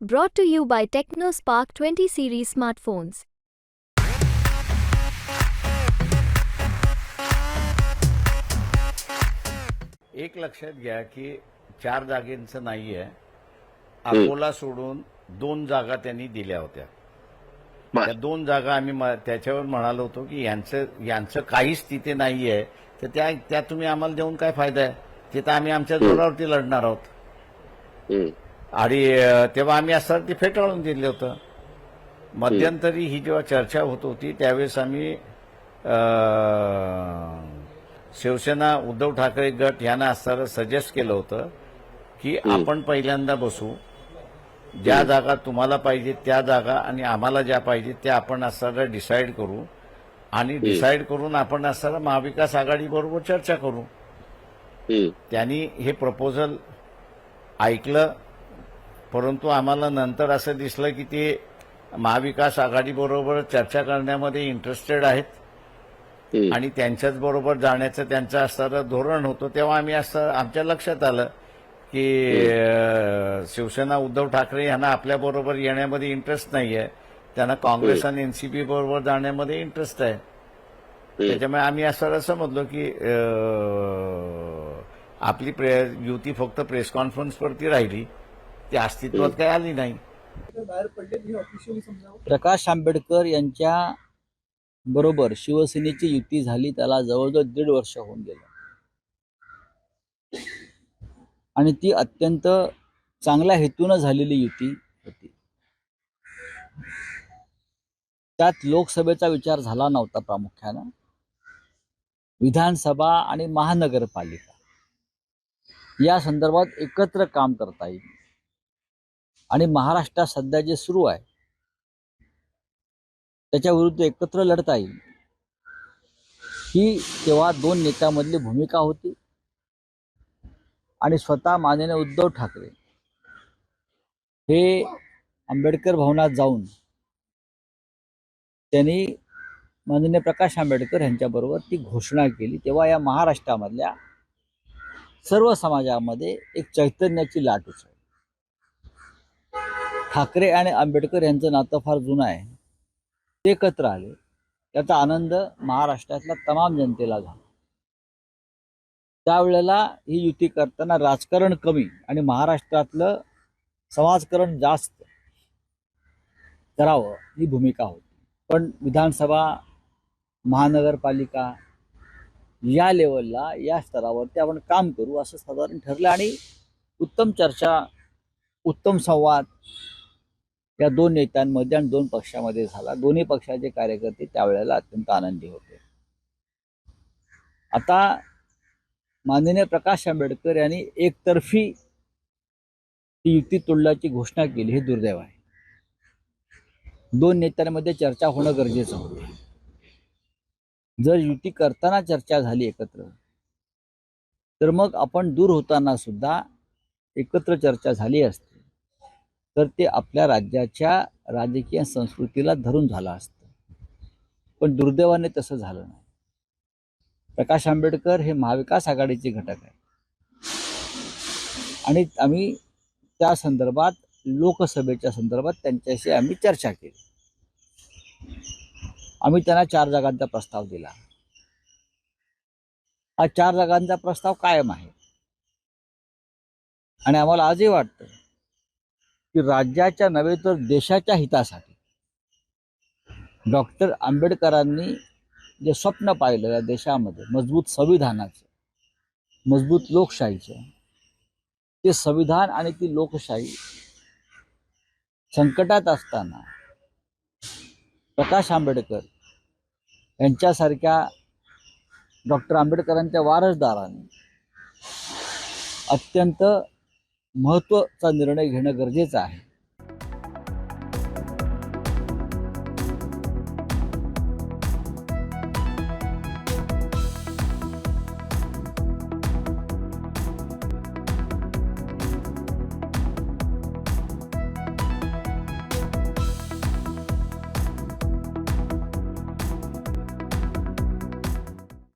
Brought to you by TechnoSpark 20 series smartphones. एक लक्षात घ्या की चार जागेंचं नाही आहे अकोला सोडून दोन जागा त्यांनी दिल्या होत्या. त्या दोन जागा आम्ही म- त्याच्यावर म्हणालो होतो की यांचं यांचं काहीच तिथे नाही आहे तर त्या त्या तुम्ही आम्हाला देऊन काय फायदा आहे? तिथं आम्ही आमच्या जोरावरती लढणार आहोत. हम्म. आणि तेव्हा आम्ही असं ते फेटाळून दिलं होतं. मध्यंतरी ही जेव्हा चर्चा होत होती त्यावेळेस आम्ही शिवसेना उद्धव ठाकरे गट यांना असं सजेस्ट केलं होतं की आपण पहिल्यांदा बसू. ज्या जागा तुम्हाला पाहिजे त्या जागा आणि आम्हाला ज्या पाहिजे त्या आपण असं डिसाईड करू. आणि डिसाईड करून आपण असं महाविकास आघाडी बरोबर चर्चा करू. त्यांनी हे प्रपोजल ऐकलं. परंतु आम्हाला नंतर असं दिसलं की ते महाविकास आघाडीबरोबर चर्चा करण्यामध्ये इंटरेस्टेड आहेत. आणि त्यांच्याच बरोबर जाण्याचं त्यांचं असणारं धोरण होतं तेव्हा आम्ही असं आमच्या लक्षात आलं की शिवसेना उद्धव ठाकरे यांना आपल्याबरोबर येण्यामध्ये इंटरेस्ट नाही आहे त्यांना काँग्रेस आणि एनसीपी बरोबर जाण्यामध्ये इंटरेस्ट आहे. त्याच्यामुळे आम्ही असं समजलो की आपली प्रे युती फक्त प्रेस कॉन्फरन्सवरती राहिली. ती अस्तित्वात काही आली नाही. प्रकाश आंबेडकर यांच्या बरोबर शिवसेनेची युती झाली त्याला जवळजवळ दीड वर्ष होऊन गेलं. आणि ती अत्यंत चांगल्या हेतूनं झालेली युती होती. त्यात लोकसभेचा विचार झाला नव्हता प्रामुख्यानं. विधानसभा आणि महानगरपालिका. या संदर्भात एकत्र काम करता येईल. आणि महाराष्ट्रात सध्या जे सुरू आहे त्याच्या विरुद्ध एकत्र लढता येईल. ही तेव्हा दोन नेत्यामधली भूमिका होती आणि स्वतः माननीय उद्धव ठाकरे हे आंबेडकर भवनात जाऊन त्यांनी माननीय प्रकाश आंबेडकर यांच्याबरोबर ती घोषणा केली. तेव्हा या महाराष्ट्रामधल्या सर्व समाजामध्ये एक चैतन्याची लाट उसळली. ठाकरे आणि आंबेडकर यांचं नातं फार जुनं आहे. ते एकत्र आले. त्याचा आनंद महाराष्ट्रातल्या तमाम जनतेला झाला. त्यावेळेला ही युती करताना राजकारण कमी आणि महाराष्ट्रातलं समाजकरण जास्त करावं ही भूमिका होती. पण विधानसभा महानगरपालिका या लेवलला या स्तरावरती आपण काम करू असं साधारण ठरलं आणि उत्तम चर्चा उत्तम संवाद या दोन नेत्यांमध्ये आणि दोन पक्षामध्ये झाला. दोन्ही पक्षाचे कार्यकर्ते त्यावेळेला अत्यंत आनंदी होते. आता माननीय प्रकाश आंबेडकर यांनी एकतर्फी ती युती तोडल्याची घोषणा केली. हे दुर्दैव आहे. दोन नेत्यांमध्ये चर्चा होणं गरजेचं होतं. जर युती करताना चर्चा झाली एकत्र तर मग आपण दूर होताना सुद्धा एकत्र चर्चा झाली असते. तर ते आपल्या राज्याच्या राजकीय संस्कृतीला धरून झालं असतं. पण दुर्दैवाने तसं झालं नाही. प्रकाश आंबेडकर हे महाविकास आघाडीचे घटक आहे आणि आम्ही त्या संदर्भात लोकसभेच्या संदर्भात त्यांच्याशी आम्ही चर्चा केली. आम्ही त्यांना चार जागांचा प्रस्ताव दिला. हा चार जागांचा प्रस्ताव कायम आहे. आणि आम्हाला आजही वाटतं की राज्याच्या नव्हे तर देशाच्या हितासाठी. डॉक्टर आंबेडकरांनी जे स्वप्न पाहिलं या देशामध्ये मजबूत संविधानाचं मजबूत लोकशाहीचं ते संविधान आणि ती लोकशाही संकटात असताना प्रकाश आंबेडकर यांच्यासारख्या डॉक्टर आंबेडकरांच्या वारसदारांनी अत्यंत महत्त्वाचा निर्णय घेणं गरजेचं आहे.